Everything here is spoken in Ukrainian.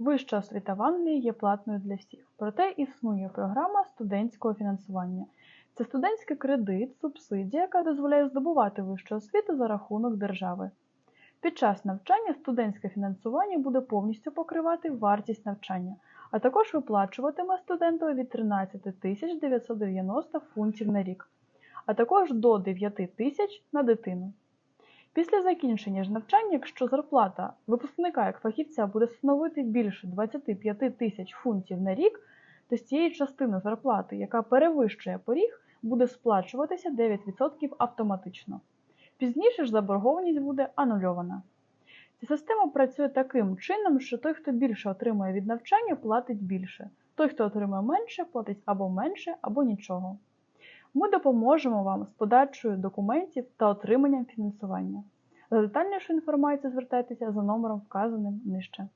Вища освіта в Англії є платною для всіх, проте існує програма студентського фінансування. Це студентський кредит, субсидія, яка дозволяє здобувати вищу освіту за рахунок держави. Під час навчання студентське фінансування буде повністю покривати вартість навчання, а також виплачуватиме студентові від 13 тисяч 990 фунтів на рік, а також до 9 тисяч на дитину. Після закінчення ж навчання, якщо зарплата випускника як фахівця буде становити більше 25 тисяч фунтів на рік, то з цієї частини зарплати, яка перевищує поріг, буде сплачуватися 9% автоматично. Пізніше ж заборгованість буде анульована. Ця система працює таким чином, що той, хто більше отримує від навчання, платить більше. Той, хто отримує менше, платить або менше, або нічого. Ми допоможемо вам з подачею документів та отриманням фінансування. За детальнішу інформацію звертайтеся за номером, вказаним нижче.